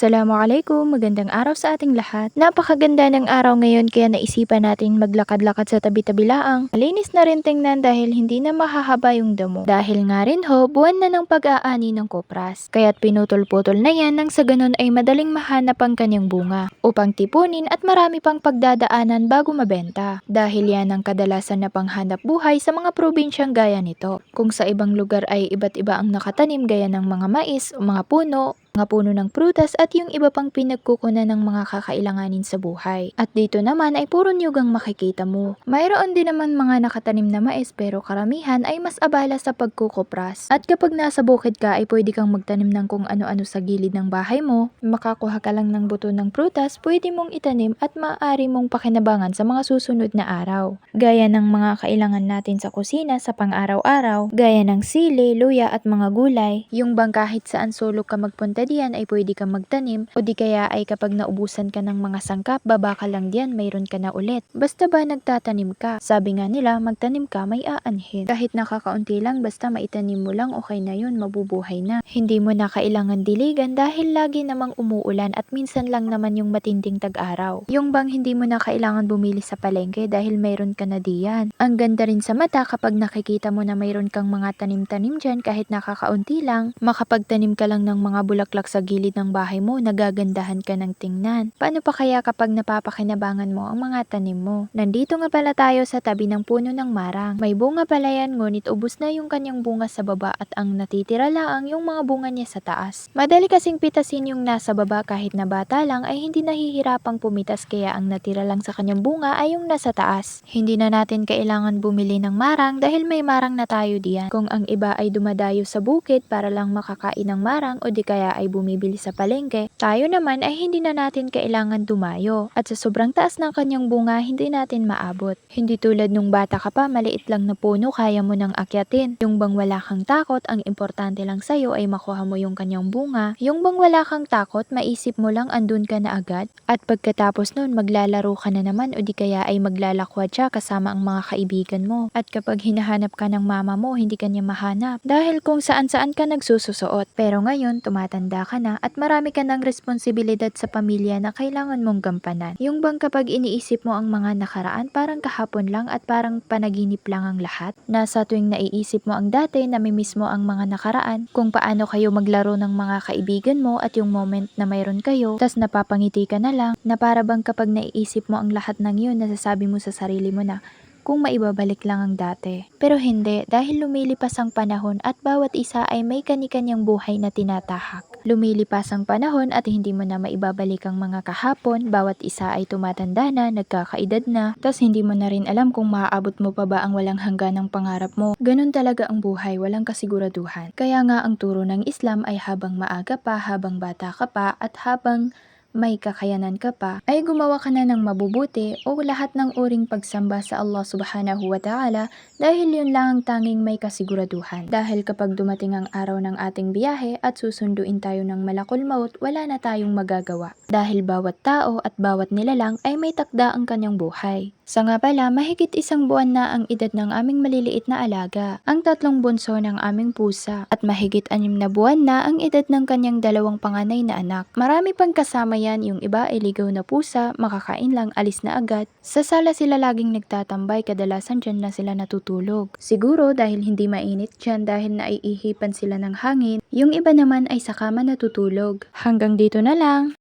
Assalamualaikum, magandang araw sa ating lahat. Napakaganda ng araw ngayon kaya naisipan natin maglakad-lakad sa tabi-tabi laang. Malinis na rin tingnan dahil hindi na mahahaba yung damo. Dahil nga rin ho, buwan na ng pag-aani ng kopras. Kaya't pinutol-putol na yan nang sa ganun ay madaling mahanap ang kanyang bunga upang tipunin at marami pang pagdadaanan bago mabenta. Dahil yan ang kadalasan na panghanap buhay sa mga probinsyang gaya nito. Kung sa ibang lugar ay iba't iba ang nakatanim gaya ng mga mais o mga puno, mga puno ng prutas at yung iba pang pinagkukunan ng mga kakailanganin sa buhay. At dito naman ay puro niyog ang makikita mo. Mayroon din naman mga nakatanim na mais pero karamihan ay mas abala sa pagkukupras. At kapag nasa bukid ka ay pwede kang magtanim ng kung ano-ano sa gilid ng bahay mo. Makakuha ka lang ng buto ng prutas, pwede mong itanim at maaari mong pakinabangan sa mga susunod na araw. Gaya ng mga kailangan natin sa kusina sa pang-araw-araw, gaya ng sili, luya at mga gulay. Yung bang kahit saan sulok ka magpunta diyan ay pwede kang magtanim o di kaya ay kapag naubusan ka ng mga sangkap, baba ka lang diyan, mayroon ka na ulit. Basta ba nagtatanim ka? Sabi nga nila, magtanim ka may aanhin. Kahit nakakaunti lang, basta maitanim mo lang, okay na yun, mabubuhay na. Hindi mo na kailangan diligan dahil lagi namang umuulan at minsan lang naman yung matinding tag-araw. Yung bang hindi mo na kailangan bumili sa palengke dahil mayroon ka na diyan. Ang ganda rin sa mata kapag nakikita mo na mayroon kang mga tanim-tanim dyan kahit nakakaunti lang, makapagtanim ka lang ng mga bulaklak sa gilid ng bahay mo, nagagandahan ka ng tingnan. Paano pa kaya kapag napapakinabangan mo ang mga tanim mo? Nandito nga pala tayo sa tabi ng puno ng marang. May bunga pala yan ngunit ubos na yung kanyang bunga sa baba at ang natitira lang yung mga bunga niya sa taas. Madali kasing pitasin yung nasa baba kahit na bata lang ay hindi nahihirapang pumitas kaya ang natira lang sa kanyang bunga ay yung nasa taas. Hindi na natin kailangan bumili ng marang dahil may marang na tayo diyan. Kung ang iba ay dumadayo sa bukid para lang makakain ng marang o di kaya ay bumibili sa palengke, tayo naman ay hindi na natin kailangan dumayo. At sa sobrang taas ng kanyang bunga, hindi natin maabot. Hindi tulad nung bata ka pa, maliit lang na puno, kaya mo nang akyatin. Yung bang wala kang takot, ang importante lang sa'yo ay makuha mo yung kanyang bunga. Yung bang wala kang takot, maisip mo lang andun ka na agad. At pagkatapos nun, maglalaro ka na naman o di kaya ay maglalakwad siya kasama ang mga kaibigan mo. At kapag hinahanap ka ng mama mo, hindi ka niya mahanap. Dahil kung saan-saan ka nagsususuot. Pero ngayon, tumatanda ka na at marami ka ng responsibilidad sa pamilya na kailangan mong gampanan. Yung bang kapag iniisip mo ang mga nakaraan, parang kahapon lang at parang panaginip lang ang lahat? Nasa tuwing naiisip mo ang dati, namimiss mo ang mga nakaraan, kung paano kayo maglaro ng mga kaibigan mo at yung moment na mayroon kayo, tas napapangiti ka na lang, na para bang kapag naiisip mo ang lahat ng yun, nasasabi mo sa sarili mo na, kung maibabalik lang ang dati. Pero hindi, dahil lumilipas ang panahon at bawat isa ay may kani-kanyang buhay na tinatahak. Lumilipas ang panahon at hindi mo na maibabalik ang mga kahapon, bawat isa ay tumatanda na, nagkakaedad na, tas hindi mo na rin alam kung maaabot mo pa ba ang walang hanggan ng pangarap mo. Ganun talaga ang buhay, walang kasiguraduhan. Kaya nga ang turo ng Islam ay habang maaga pa, habang bata ka pa, at habang may kakayanan ka pa, ay gumawa ka na ng mabubuti o lahat ng uring pagsamba sa Allah subhanahu wa ta'ala dahil yun lang ang tanging may kasiguraduhan. Dahil kapag dumating ang araw ng ating biyahe at susunduin tayo ng malakul maut, wala na tayong magagawa. Dahil bawat tao at bawat nilalang ay may takda ang kanyang buhay. Sa nga pala, mahigit isang buwan na ang edad ng aming maliliit na alaga, ang tatlong bunso ng aming pusa, at mahigit anim na buwan na ang edad ng kanyang dalawang panganay na anak. Marami pang kasama yan, yung iba ay ligaw na pusa, makakain lang, alis na agad. Sa sala sila laging nagtatambay, kadalasan dyan na sila natutulog. Siguro dahil hindi mainit dyan dahil naiihipan sila ng hangin, yung iba naman ay sa kama natutulog. Hanggang dito na lang.